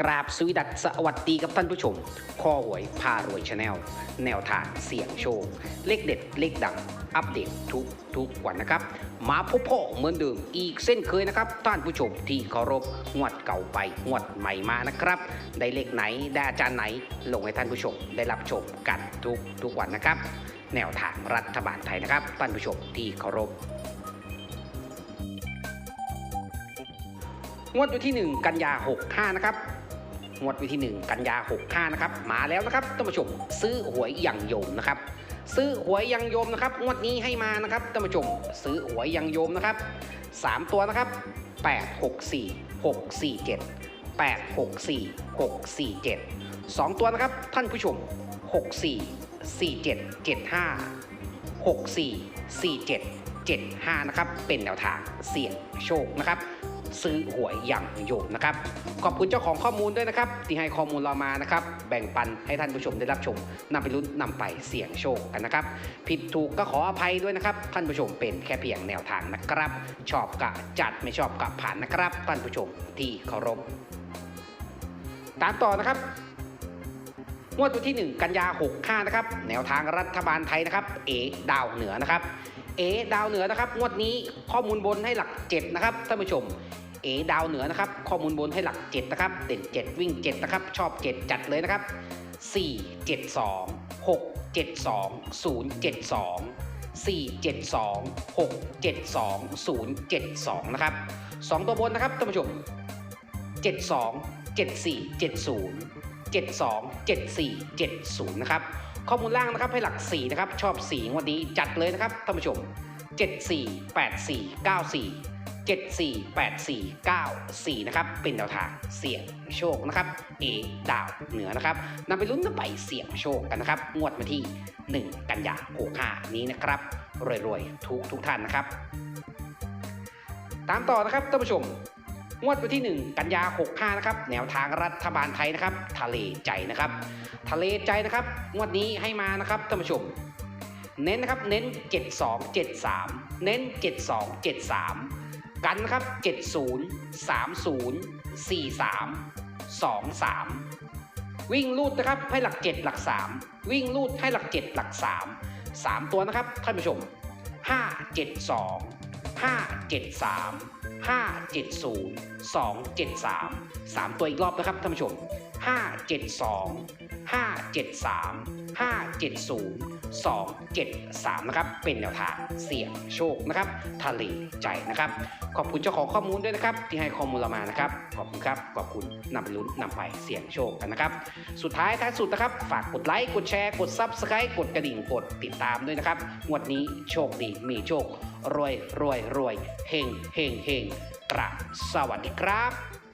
กราบสวีดัสสวัสดีกับท่านผู้ชม ข้อหวยพารวยชาแนล แนวทางเสี่ยงโชค เลขเด็ด เลขดัง อัปเดตทุกทุกวันนะครับ มาพบพ่อเหมือนเดิมอีกเส้นเคยนะครับ ท่านผู้ชมที่เคารพงวดเก่าไปงวดใหม่มานะครับ ได้เลขไหน ได้อาจารย์ไหน ลงให้ท่านผู้ชมได้รับชมกันทุกทุกวันนะครับ แนวทางรัฐบาลไทยนะครับ ท่านผู้ชมที่เคารพงวดวันที่ 1 กันยา 65 นะครับ งวดวันที่ 1 กันยา 65 นะครับ มาแล้วนะครับท่านผู้ชมซื้อหวยอย่างโยมนะครับ ซื้อหวยยังโยมนะครับ งวดนี้ให้มานะครับท่านผู้ชมซื้อหวยยังโยมนะครับ 3 ตัวนะครับ 8 6 4 6 4 7 8 6 4 6 4 7 2 ตัวนะครับท่านผู้ชม 6 4 4 7 7 5 6 4 4 7 7 5 นะครับ เป็นแนวทางเสี่ยงโชคนะครับ ซื้อหวยอย่างโยมนะครับ ขอบคุณเจ้าของข้อมูลด้วยนะครับ ที่ให้ข้อมูลเรามานะครับ แบ่งปันให้ท่านผู้ชมได้รับชมนำไปลุ้นนำไปเสี่ยงโชคกันนะครับ ผิดถูกก็ขออภัยด้วยนะครับ ท่านผู้ชมเป็นแค่เพียงแนวทางนะครับ ชอบกะจัดไม่ชอบกะผ่านนะครับ ท่านผู้ชมที่เคารพตามต่อนะครับงวดวันที่ 1 กันยา65นะครับ แนวทางรัฐบาลไทยนะครับ เอดาวเหนือนะครับ เอดาวเหนือนะครับงวดนี้ข้อมูลบนให้หลัก 7 นะครับท่านผู้ชมเอดาวเหนือนะครับข้อมูลบนให้หลัก 7 นะครับ เด่น 7 วิ่ง 7 นะครับ ชอบ 7 จัดเลยนะครับ 4 7 2 6 7 2 0 7 2 4 7 2 6 7 2 0 7 2 นะครับ 2 ตัวบนนะครับท่านผู้ชม 72 74 70 72 74 70 นะครับ ข้อมูลล่างนะครับให้หลัก 4 นะครับ ชอบ4งวันนี้จัดเลยนะครับท่านผู้ชม 74 84 94 74 84 94 นะครับ เป็นแนวทางเสี่ยงโชคนะครับ A ดาวเหนือนะครับนำไปลุ้นนำไปเสี่ยงโชคกันนะครับ งวดวันที่ 1 กันยา65นี้นะครับ รวยๆ ทุกทุกท่านนะครับ ตามต่อนะครับท่านผู้ชม งวดวันที่ 1 กันยา 65 นะครับ แนวทางรัฐบาลไทยนะครับ ทะเลใจนะครับ ทะเลใจนะครับ งวดนี้ให้มานะครับท่านผู้ชม เน้นนะครับ เน้น 72 73 เน้น 72 73 กันนะครับ 70 30 43 23 วิ่งลูดนะครับ ให้หลัก 7 หลัก 3 วิ่งลูดให้หลัก 7 หลัก 3 3 ตัวนะครับท่านผู้ชม 5 7 2 5 7 3 5 7 0 2 7 3 3 ตัวอีกรอบนะครับท่านผู้ชม 5 7 2 5 7 3 5 7 0 2 7 3 นะครับ เป็นแนวทางเสี่ยงโชคนะครับทะเลใจนะครับ ขอบคุณเจ้าของข้อมูลด้วยนะครับ ที่ให้ข้อมูลเรามานะครับ ขอบคุณครับ ขอบคุณนำไปลุ้นนำไปเสี่ยงโชคกันนะครับ สุดท้ายท้ายสุดนะครับ ฝากกดไลค์ กดแชร์ กด Subscribe กดกระดิ่ง กดติดตามด้วยนะครับงวดนี้โชคดี มีโชค รวยรวยรวยเฮงเฮงเฮงกราบสวัสดีครับ